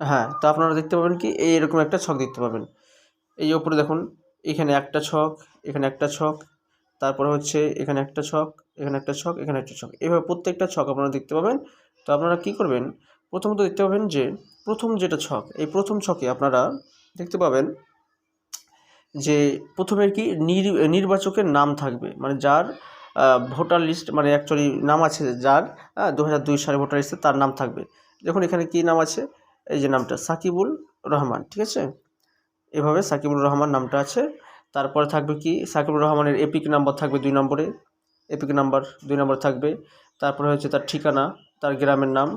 হ্যাঁ তো আপনারা দেখতে পাবেন কি, এই এরকম একটা ছক দেখতে পাবেন। এই ওপরে দেখুন, এখানে একটা ছক, এখানে একটা ছক, তারপরে হচ্ছে এখানে একটা ছক, এখানে একটা ছক, এখানে একটা ছক। এভাবে প্রত্যেকটা ছক আপনারা দেখতে পাবেন। তো আপনারা কি করবেন, প্রথমত দেখতে পাবেন যে প্রথম যেটা ছক, এই প্রথম ছকে আপনারা দেখতে পাবেন যে প্রথমে কি নির- নির্বাচকের নাম থাকবে। মানে যার ভোটার লিস্ট মানে অ্যাকচুয়ালি নাম আছে যার দু হাজার দুই সালে ভোটার লিস্টে তার নাম থাকবে। দেখুন এখানে কি নাম আছে? এই যে নামটা, সাকিবুল রহমান, ঠিক আছে? এভাবে সাকিবুল রহমান নামটা আছে। তারপরে থাকবে কি? সাকিবুল রহমানের এপিক নাম্বার থাকবে দুই নম্বরে। এপিক নাম্বার দুই নম্বর থাকবে। তারপরে হচ্ছে তার ঠিকানা, তার গ্রামের নাম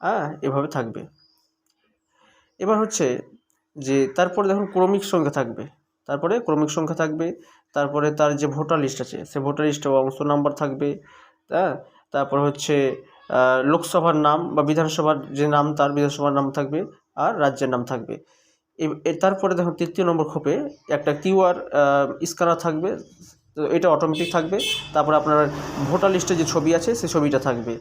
হ্যাঁ এভাবে থাকবে। এবার হচ্ছে যে তারপরে দেখুন ক্রমিক সংখ্যা থাকবে। তারপরে ক্রমিক সংখ্যা থাকবে। তারপরে তার যে ভোটার লিস্ট আছে, সে ভোটার লিস্টে অংশ নাম্বার থাকবে হ্যাঁ? তারপর হচ্ছে লোকসভার নাম বা বিধানসভার যে নাম, তার বিধানসভার নাম থাকবে আর রাজ্যের নাম থাকবে। তারপরে দেখুন তৃতীয় নম্বর খোপে একটা কিউআর স্ক্যানার থাকবে। তো এটা অটোমেটিক থাকবে। তারপরে আপনার ভোটার লিস্টে যে ছবি আছে সেই ছবিটা থাকবে।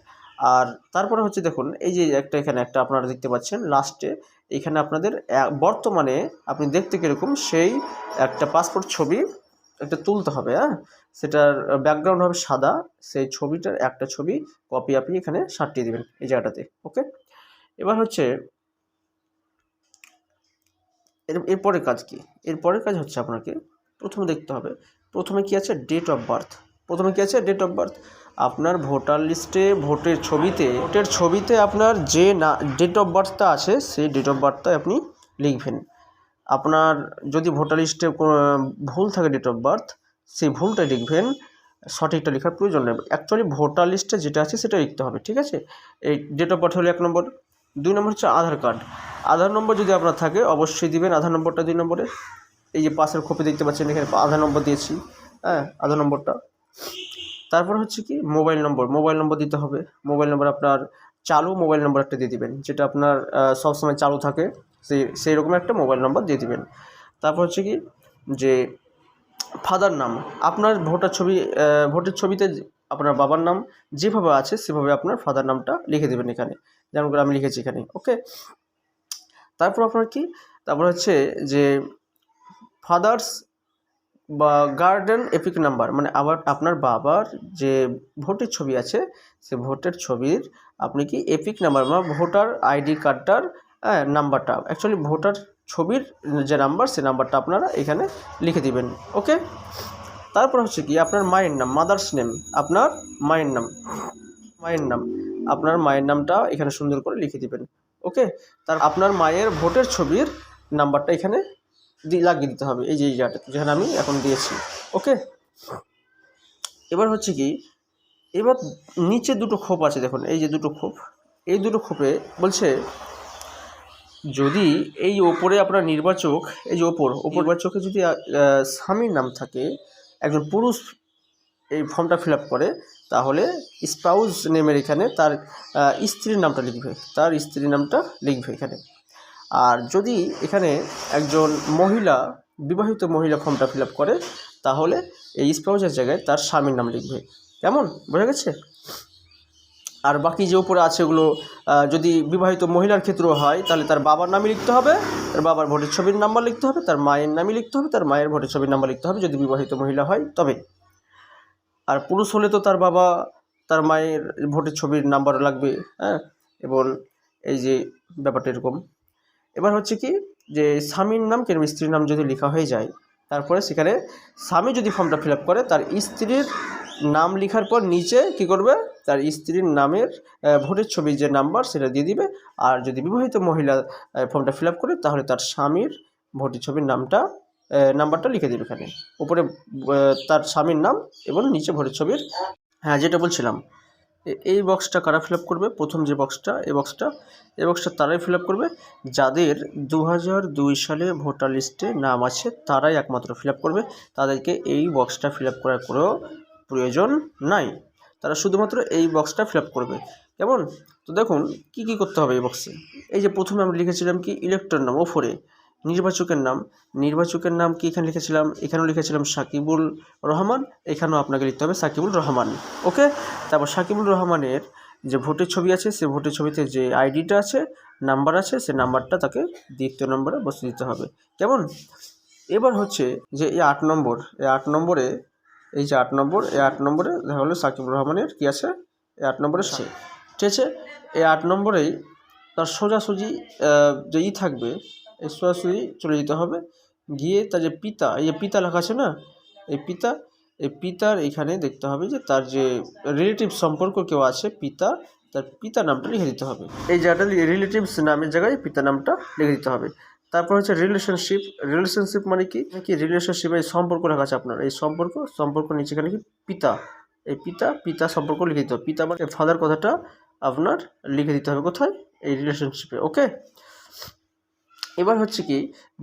আর তারপরে হচ্ছে দেখুন, এই যে একটা এখানে একটা আপনারা দেখতে পাচ্ছেন লাস্টে এখানে আপনাদের বর্তমানে আপনি দেখতে কীরকম সেই একটা পাসপোর্ট ছবি একটা তুলতে হবে হ্যাঁ? সেটার ব্যাকগ্রাউন্ড হবে সাদা, সেই ছবিটার একটা ছবি কপি আপনি এখানে সাটিয়ে দেবেন এই জায়গাটাতে ওকে এবার হচ্ছে, এর এরপরের কাজ কি? এরপরের কাজ হচ্ছে আপনাকে প্রথমে দেখতে হবে, প্রথমে কি আছে? ডেট অফ বার্থ প্রথমে কি আছে? ডেট অফ বার্থ আপনার ভোটার লিস্টে ভোটের ছবিতে ভোটের ছবিতে আপনার যে না ডেট অফ বার্থটা আছে, সেই ডেট অফ বার্থটা আপনি লিখবেন। আপনার যদি ভোটার লিস্টে ভুল থাকে ডেট অফ বার্থ সেই ভুলটা লিখবেন, সঠিকটা লেখার প্রয়োজন নেই। অ্যাকচুয়ালি ভোটার লিস্টে যেটা আছে সেটা লিখতে হবে, ঠিক আছে? এই ডেট অফ বার্থ হলো এক নম্বর। দুই নম্বর হচ্ছে আধার কার্ড। আধার নম্বর যদি আপনার থাকে, অবশ্যই দিবেন আধার নম্বরটা দুই নম্বরে। এই যে পাশের কপি দেখতে পাচ্ছেন, এখানে আধার নম্বর দিয়েছি হ্যাঁ আধার নম্বরটা। তারপর হচ্ছে কি, মোবাইল নম্বর। মোবাইল নম্বর দিতে হবে। মোবাইল নম্বর আপনার চালু, মোবাইল নম্বর একটা দিয়ে দিবেন, যেটা আপনার সবসময় চালু থাকে। সেই সেই রকম একটা মোবাইল নম্বর দিয়ে দিবেন। তারপর হচ্ছে কি, যে ফাদার নাম, আপনার ভোটার ছবি ভোটের ছবিতে আপনার বাবার নাম যেভাবে আছে, সেভাবে আপনার ফাদার নামটা লিখে দেবেন এখানে। যেমন করে আমি লিখেছি এখানে ওকে তারপর আপনার কি? তারপর হচ্ছে যে ফাদার্স বা গার্ডেন এপিক নাম্বার মানে আবার আপনার বাবার যে ভোটের ছবি আছে, সে ভোটের ছবির আপনি কি এপিক নাম্বার বা ভোটার আইডি কার্ডটার হ্যাঁ নাম্বারটা অ্যাকচুয়ালি ভোটার ছবির যে নাম্বার সে নাম্বারটা আপনারা এখানে লিখে দিবেন ওকে তারপর হচ্ছে কি, আপনার মায়ের নাম মাদার্স নেম আপনার মায়ের নাম মায়ের নাম, আপনার মায়ের নামটা এখানে সুন্দর করে লিখে দিবেন ওকে তার আপনার মায়ের ভোটের ছবির নাম্বারটা এখানে লাগিয়ে দিতে হবে, এই যে জায়গাটা, যেখানে আমি এখন দিয়েছি ওকে এবার হচ্ছে কি, এবার নিচে দুটো খোপ আছে, দেখুন, এই যে দুটো খোপ, এই দুটো খোপে বলছে যদি এই ওপরে আপনার নির্বাচক, এই যে ওপর ওপর নির্বাচকে যদি স্বামীর নাম থাকে, একজন পুরুষ এই ফর্মটা ফিল করে, তাহলে স্পাউস নেমের এখানে তার স্ত্রীর নামটা লিখবে, তার স্ত্রীর নামটা লিখবে এখানে। আর যদি এখানে একজন মহিলা, বিবাহিত মহিলা ফর্মটা ফিল করে, তাহলে এই স্পাউসের জায়গায় তার স্বামীর নাম লিখবে। কেমন? বোঝা গেছে? আর বাকি যে উপরে আছে ওগুলো যদি বিবাহিত মহিলার ক্ষেত্রেও হয়, তাহলে তার বাবার নামই লিখতে হবে, তার বাবার ভোটের ছবির নাম্বার লিখতে হবে, তার মায়ের নামই লিখতে হবে, তার মায়ের ভোটের ছবির নাম্বার লিখতে হবে, যদি বিবাহিত মহিলা হয়, তবে। আর পুরুষ হলে তো তার বাবা, তার মায়ের ভোটের ছবির নাম্বার লাগবে হ্যাঁ? এবং এই যে ব্যাপারটা এরকম। এবার হচ্ছে কি, যে স্বামীর নাম কিংবা স্ত্রীর নাম যদি লেখা হয়ে যায়, তারপরে সেখানে স্বামী যদি ফর্মটা ফিল করে, তার স্ত্রীর নাম লেখার পর নিচে কি করবে? তার স্ত্রীর নামের ভোটের ছবির যে নাম্বার সেটা দিয়ে দিবে। আর যদি বিবাহিত মহিলা ফর্মটা ফিল করে তাহলে তার স্বামীর ভোটের ছবির নামটা নাম্বারটা লিখে দেবে এখানে। উপরে তার স্বামীর নাম এবং নিচে ভোটের ছবির হ্যাঁ যেটা বলছিলাম। এই বক্সটা কারা ফিল করবে? প্রথম যে বক্সটা এই বক্সটা এই বক্সটা তারাই ফিল করবে। যাদের দু হাজার দুই সালে ভোটার লিস্টে নাম আছে, তারাই একমাত্র ফিল করবে। তাদেরকে এই বক্সটা ফিল করার কোনো প্রয়োজন নাই। তারা শুধুমাত্র এই বক্সটা ফিল করবে। কেমন? তো দেখুন, কি কি করতে হবে এই বক্সে এই যে প্রথমে আমরা লিখেছিলাম কি? ইলেক্টর নাম ওফরে নির্বাচকের নাম। নির্বাচকের নাম কি এখানে লিখেছিলাম? এখানেও লিখেছিলাম সাকিবুল রহমান, এখানেও আপনাকে লিখতে হবে সাকিবুল রহমান। ওকে তারপর সাকিবুল রহমানের যে ভোটের ছবি আছে, সে ভোটের ছবিতে যে আইডিটা আছে নাম্বার আছে, সে নাম্বারটা তাকে দ্বিতীয় নম্বরে বসে দিতে হবে। কেমন? এবার হচ্ছে যে এই আট নম্বর, এই আট নম্বরে এই যে আট নম্বর এই আট নম্বরে দেখা হলো সাকিব রহমানের কী আছে? এই আট নম্বরে সে ঠিক আছে? এই আট নম্বরেই তার সোজাসুজি যে ই থাকবে এই সোজাসুজি চলে যেতে হবে। গিয়ে তার যে পিতা এই যে পিতা লেখা আছে না? এই পিতা এই পিতার এখানে দেখতে হবে যে তার যে রিলেটিভ সম্পর্ক কেউ আছে পিতা তার পিতা নামটা লিখে দিতে হবে। এই জায়গাটা রিলেটিভস নামের জায়গায় পিতা নামটা লিখে দিতে হবে। তারপর হচ্ছে রিলেশনশিপ রিলেশনশিপ মানে কি? কি? রিলেশনশিপ এই সম্পর্ক লেখা আছে আপনার। এই সম্পর্ক সম্পর্ক নিচে এখানে কি? পিতা। এই পিতা পিতা সম্পর্ক লিখে দিতে হবে। পিতা মানে ফাদার কথাটা আপনার লিখে দিতে হবে কোথায়? এই রিলেশনশিপে ওকে এবার হচ্ছে কি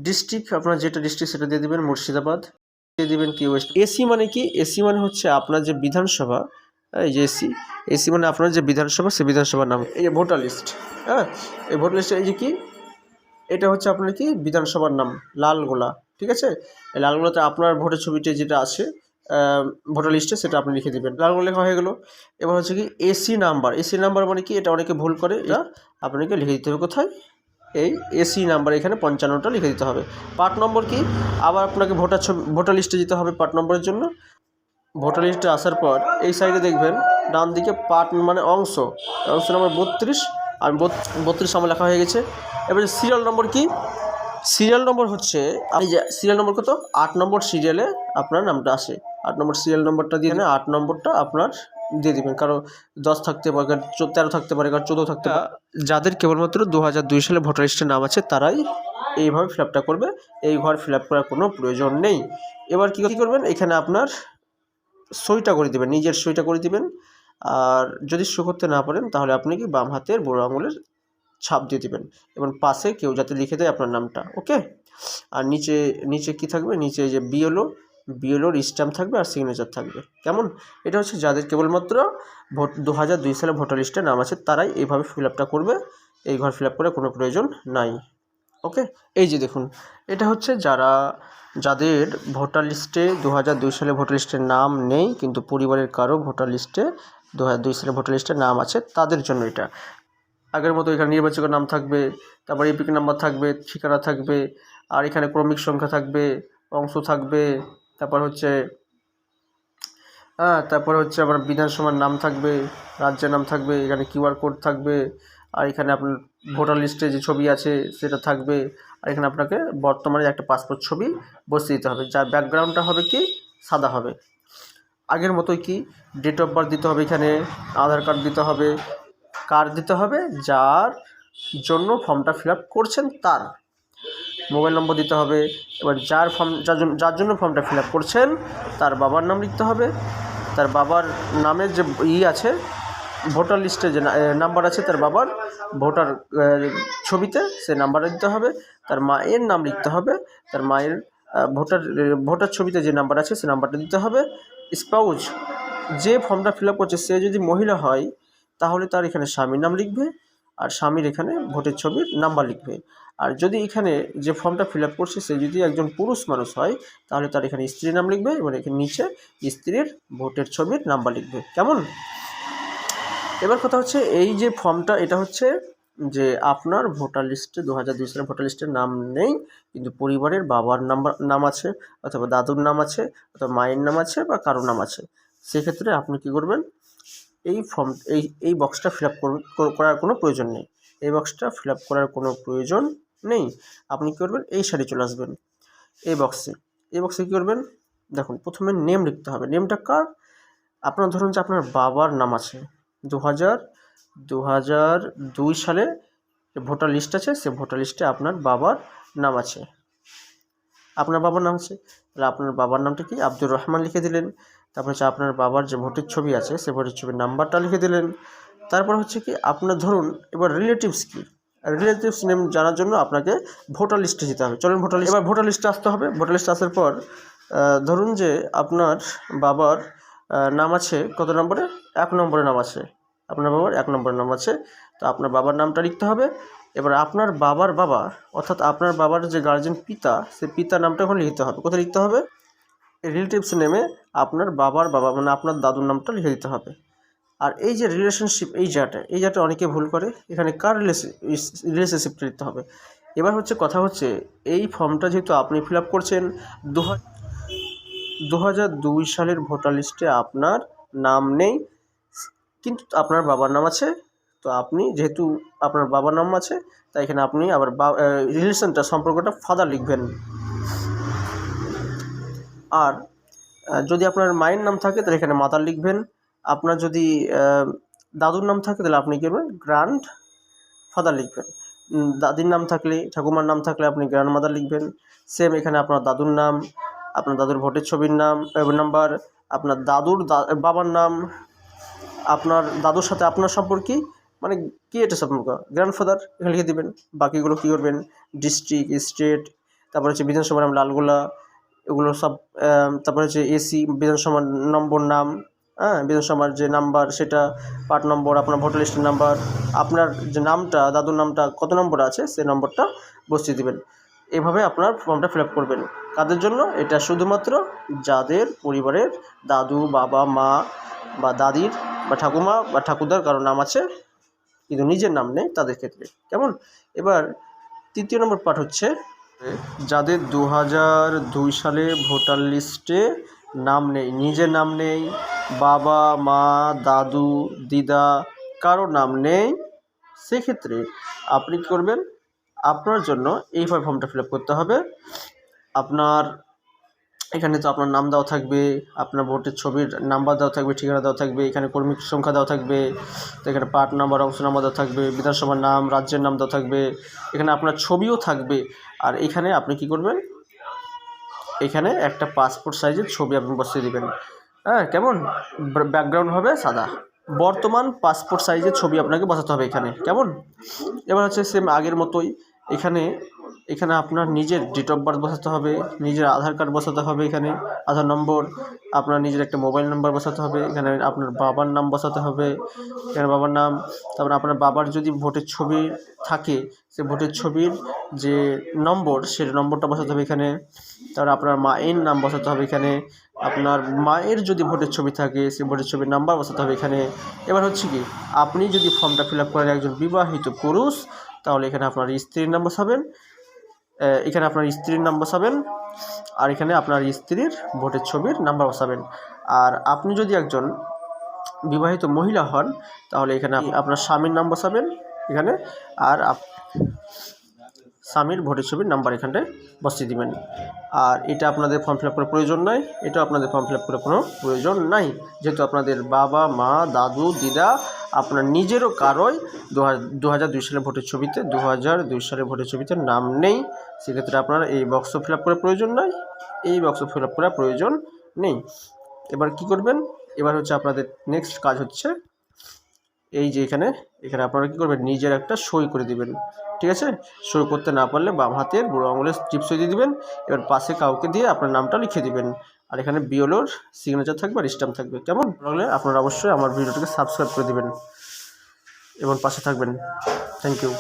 ডিস্ট্রিক্ট আপনার যেটা ডিস্ট্রিক্ট সেটা দিয়ে দেবেন, মুর্শিদাবাদ। দিয়ে দেবেন কি ওয়েস্ট এসি মানে কি? এসি মানে হচ্ছে আপনার যে বিধানসভা, এই যে এসি এসি মানে আপনার যে বিধানসভা সেই বিধানসভার নাম। এই যে ভোটার লিস্ট হ্যাঁ? এই ভোটার লিস্টে এই যে কি? এটা হচ্ছে আপনার কি? বিধানসভার নাম, লালগোলা, ঠিক আছে? লালগোলাতে আপনার ভোটের ছবিটা যেটা আছে ভোটার লিস্টে সেটা আপনি লিখে দেবেন। লালগোলা লেখা হয়ে গেলো। এবার হচ্ছে কি এসি নাম্বার এসি নাম্বার মানে কি? এটা অনেকে ভুল করে। এটা আপনাকে লিখে দিতে হবে কোথায়? এই এসি নাম্বার এখানে পঞ্চান্নটা লিখে দিতে হবে। পার্ট নম্বর কি? আবার আপনাকে ভোটার ছবি, ভোটার লিস্টে যেতে হবে পার্ট নম্বরের জন্য। ভোটার লিস্টে আসার পর এই সাইডে দেখবেন, ডান দিকে পার্ট মানে অংশ। অংশ নম্বর বত্রিশ। আর বত্রিশ আমার লেখা হয়ে গেছে। এবারে সিরিয়াল নম্বর কি? সিরিয়াল নম্বর হচ্ছে যে সিরিয়াল নম্বর কত? আট নম্বর সিরিয়ালে আপনার নামটা আসে। আট নম্বর সিরিয়াল নম্বরটা দিয়ে আট নম্বরটা আপনার দিয়ে দিবেন। কারও দশ থাকতে পারে কারও তেরো থাকতে পারে কারও চোদ্দ থাকতে পারে। যাদের কেবলমাত্র দু হাজার দুই সালে ভোটার লিস্টে নাম আছে, তারাই এইভাবে ফিল আপটা করবে। এই ঘর ফিল আপ করার কোনো প্রয়োজন নেই। এবার কী কী করবেন? এখানে আপনার সইটা করে দিবেন, নিজের সইটা করে দিবেন। আর যদি শো করতে না পারেন, তাহলে আপনি কি বাম হাতের বুড়ো আঙুলের ছাপ দিয়ে দিবেন। এবং পাশে কেউ যাতে লিখে দেয় আপনার নামটা, ওকে? আর নিচে নিচে কি থাকবে? নিচে যে বিএলও, বিএলওর স্ট্যাম্প থাকবে আর সিগনেচার থাকবে। কেমন? এটা হচ্ছে যাদের কেবলমাত্র ভোট দু হাজার দুই সালে ভোটার লিস্টে নাম আছে, তারাই এইভাবে ফিল আপটা করবে। এই ঘর ফিল আপ করে কোনো প্রয়োজন নাই, ওকে? এই যে দেখুন, এটা হচ্ছে যারা, যাদের ভোটার লিস্টে দু হাজার দুই সালে ভোটার লিস্টে নাম নেই, কিন্তু পরিবারের কারও ভোটার লিস্টে দু হাজার দুই সালে ভোটার লিস্টে নাম আছে, তাদের জন্য এটা। আগের মতো এখানে নির্বাচকের নাম থাকবে তারপর এপিক নাম্বার থাকবে ঠিকানা থাকবে আর এখানে ক্রমিক সংখ্যা থাকবে অংশ থাকবে তারপর হচ্ছে হ্যাঁ তারপর হচ্ছে আবার বিধানসভার নাম থাকবে রাজ্যের নাম থাকবে এখানে কিউআর কোড থাকবে আর এখানে আপনার ভোটার লিস্টে যে ছবি আছে সেটা থাকবে আর এখানে আপনাকে বর্তমানে একটা পাসপোর্ট ছবি বসিয়ে দিতে হবে যার ব্যাকগ্রাউন্ডটা হবে কি? সাদা হবে। আগের মতোই কি? ডেট অফ বার্থ দিতে হবে এখানে আধার কার্ড দিতে হবে কার্ড দিতে হবে? যার জন্য ফর্মটা ফিল করছেন তার। মোবাইল নম্বর দিতে হবে। এবার যার ফর্ম যার জন্য ফর্মটা ফিল করছেন, তার বাবার নাম লিখতে হবে। তার বাবার নামের যে ই আছে, ভোটার লিস্টে যে নাম্বার আছে তার বাবার ভোটার ছবিতে সে নাম্বারটা দিতে হবে। তার মায়ের নাম লিখতে হবে। তার মায়ের ভোটার ভোটার ছবিতে যে নাম্বার আছে সে নাম্বারটা দিতে হবে। স্পাউজ যে ফর্মটা ফিল করছে, সে যদি মহিলা হয় তাহলে তার এখানে স্বামীর নাম লিখবে আর স্বামীর এখানে ভোটের ছবির নাম্বার লিখবে। আর যদি এখানে যে ফর্মটা ফিল আপ করছে, সে যদি একজন পুরুষ মানুষ হয়, তাহলে তার এখানে স্ত্রীর নাম লিখবে এবং এখানে নিচে স্ত্রীর ভোটের ছবির নাম্বার লিখবে। কেমন? এবার কথা হচ্ছে এই যে ফর্মটা, এটা হচ্ছে যে আপনার ভোটার লিস্টে দু হাজার দুই সালের ভোটার লিস্টের নাম নেই, কিন্তু পরিবারের বাবার নাম্বার, নাম আছে, অথবা দাদুর নাম আছে, অথবা মায়ের নাম আছে বা কারোর নাম আছে। সেক্ষেত্রে আপনি কী করবেন? এই ফর্ম এই এই বক্সটা ফিল আপ করার কোনো প্রয়োজন নেই। এই বক্সটা ফিল আপ করার কোনো প্রয়োজন নেই। আপনি কী করবেন? এই সাইডে চলে আসবেন এই বক্সে এই বক্সে কী করবেন? দেখুন, প্রথমে নেম লিখতে হবে। নেমটা কার? আপনার ধরুন যে আপনার বাবার নাম আছে। দু হাজার দু হাজার দুই সালে ভোটার লিস্ট আছে, সে ভোটার লিস্টে আপনার বাবার নাম আছে। আপনার বাবার নাম আছে। তাহলে আপনার বাবার নামটা কি? আব্দুর রহমান লিখে দিলেন। তারপর হচ্ছে আপনার বাবার যে ভোটের ছবি আছে, সে ভোটের ছবির নাম্বারটা লিখে দিলেন। তারপর হচ্ছে কি, আপনার ধরুন, এবার রিলেটিভস কি? রিলেটিভস নেম জানার জন্য আপনাকে ভোটার লিস্টে যেতে হবে। চলুন ভোটার লিস্ট এবার ভোটার লিস্টে আসতে হবে। ভোটার লিস্টে আসার পর ধরুন যে আপনার বাবার নাম আছে কত নম্বরে? এক নম্বরে নাম আছে। আপনার বাবার এক নম্বরের নাম আছে। তো আপনার বাবার নামটা লিখতে হবে। এবার আপনার বাবার বাবা, অর্থাৎ আপনার বাবার যে গার্জেন পিতা, সে পিতার নামটা এখন লিখতে হবে। কোথায় লিখতে হবে? রিলেটিভস নেমে আপনার বাবার বাবা মানে আপনার দাদুর নামটা লিখে দিতে হবে। আর এই যে রিলেশনশিপ এই জায়গাটা এই জায়গাটা অনেকে ভুল করে। এখানে কার রিলেশনশিপটা দিতে হবে। এবার হচ্ছে কথা হচ্ছে, এই ফর্মটা যেহেতু আপনি ফিল আপ করছেন, দু দু হাজার দুই সালের ভোটার লিস্টে আপনার নাম নেই, কিন্তু আপনার বাবার নাম আছে। তো আপনি যেহেতু আপনার বাবার নাম আছে, তাই এখানে আপনি আবার বা রিলেশনটা সম্পর্কটা ফাদার লিখবেন। আর যদি আপনার মায়ের নাম থাকে তাহলে এখানে মাতার লিখবেন। আপনার যদি দাদুর নাম থাকে তাহলে আপনি কী করবেন? গ্র্যান্ড ফাদার লিখবেন। দাদির নাম থাকলে, ঠাকুমার নাম থাকলে আপনি গ্র্যান্ড মাদার লিখবেন। সেম এখানে আপনার দাদুর নাম, আপনার দাদুর ভোটের ছবির নাম নাম্বার, আপনার দাদুর বাবার নাম, আপনার দাদুর সাথে আপনার সম্পর্কে মানে কি এটা সম্পর্ক? গ্র্যান্ডফাদার এখানে লিখে দেবেন। বাকিগুলো কী করবেন? ডিস্ট্রিক্ট, স্টেট, তারপরে হচ্ছে বিধানসভার নাম লালগোলা এগুলো সব তারপরে হচ্ছে এসি বিধানসভার নম্বর নাম হ্যাঁ বিধানসভার যে নাম্বার সেটা, পার্ট নম্বর, আপনার ভোটার লিস্টের নাম্বার, আপনার যে নামটা, দাদুর নামটা, কত নম্বর আছে, সেই নম্বরটা বসিয়ে দেবেন। এভাবে আপনার ফর্মটা ফিল করবেন। কাদের জন্য? এটা শুধুমাত্র যাদের পরিবারের দাদু, বাবা, মা বা দাদির বা ঠাকুমা বা ঠাকুরদার কারও নাম আছে, কিন্তু নিজের নাম নেই, তাদের ক্ষেত্রে। কেমন? এবার, তৃতীয় নম্বর পার্ট হচ্ছে যাদের দু হাজার দুই সালে ভোটার লিস্টে নাম নেই, নিজের নাম নেই, বাবা, মা, দাদু, দিদা, কারও নাম নেই, সেক্ষেত্রে আপনি কী করবেন? আপনার জন্য এই ফর্মটা ফিল আপ করতে হবে। আপনার এখানে তো আপনার নাম দেওয়া থাকবে, আপনার ভোটের ছবির নাম্বার দেওয়া থাকবে, ঠিকানা দেওয়া থাকবে, এখানে কর্মী সংখ্যা দেওয়া থাকবে তো এখানে পার্ট নাম্বার অংশ নাম্বার দেওয়া থাকবে, বিধানসভার নাম, রাজ্যের নাম দেওয়া থাকবে, এখানে আপনার ছবিও থাকবে। আর এখানে আপনি কি করবেন? এখানে একটা পাসপোর্ট সাইজের ছবি আপনি বসিয়ে দেবেন। হ্যাঁ কেমন? ব্যাকগ্রাউন্ড হবে সাদা। বর্তমান পাসপোর্ট সাইজের ছবি আপনাকে বসাতে হবে এখানে। কেমন? এবার হচ্ছে সেম আগের মতোই। এখানে এখানে আপনার নিজের ডেট অফ বার্থ বসাতে হবে, নিজের আধার কার্ড বসাতে হবে এখানে, আধার নম্বর, আপনার নিজের একটা মোবাইল নাম্বার বসাতে হবে, এখানে আপনার বাবার নাম বসাতে হবে, এখানে বাবার নাম, তারপরে আপনার বাবার যদি ভোটের ছবি থাকে, সে ভোটের ছবির যে নম্বর, সে নম্বরটা বসাতে হবে এখানে, তারপরে আপনার মায়ের নাম বসাতে হবে এখানে, আপনার মায়ের যদি ভোটের ছবি থাকে, সে ভোটের ছবির নাম্বার বসাতে হবে এখানে। এবার হচ্ছে কি, আপনি যদি ফর্মটা ফিল আপ করেন একজন বিবাহিত পুরুষ, তাহলে এখানে আপনার স্ত্রীর নাম বসাবেন এখানে আপনার স্ত্রীর নাম বসাবেন, আর এখানে আপনার স্ত্রীর ভোটের ছবির নাম্বার বসাবেন। আর আপনি যদি একজন বিবাহিত মহিলা হন, তাহলে এখানে আপনি আপনার স্বামীর নাম বসাবেন এখানে, আর স্বামীর ভোটের ছবির নাম্বার এখানটায় বসিয়ে দিবেন। আর এটা আপনাদের ফর্ম ফিল আপ করার প্রয়োজন নাই এটা আপনাদের ফর্ম ফিল আপ করার কোনো প্রয়োজন নাই। যেহেতু আপনাদের বাবা, মা, দাদু, দিদা আপনার নিজেরও কারোই দু হাজার দুই সালের ভোটের ছবিতে, দু হাজার দুই সালের ভোটের ছবিতে নাম নেই। সেক্ষেত্রে আপনার এই বক্স ফিল আপ করার প্রয়োজন নয় এই বক্স ফিল আপ করার প্রয়োজন নেই। এবার কি করবেন? এবার হচ্ছে আপনাদের নেক্সট কাজ হচ্ছে এই যে এখানে এখানে আপনারা কী করবেন? নিজের একটা সই করে দিবেন। ঠিক আছে? সই করতে না পারলে বাম হাতের বুড়ো আঙুলের টিপ সই দিয়ে দিবেন। এবার পাশে কাউকে দিয়ে আপনার নামটা লিখে দিবেন। আর এখানে বিওলোর সিগনেচার থাকবে আর স্ট্যাম্প থাকবে। কেমন? লাগলে আপনারা অবশ্যই আমার ভিডিওটাকে সাবস্ক্রাইব করে দেবেন। এবং পাশে থাকবেন। Thank you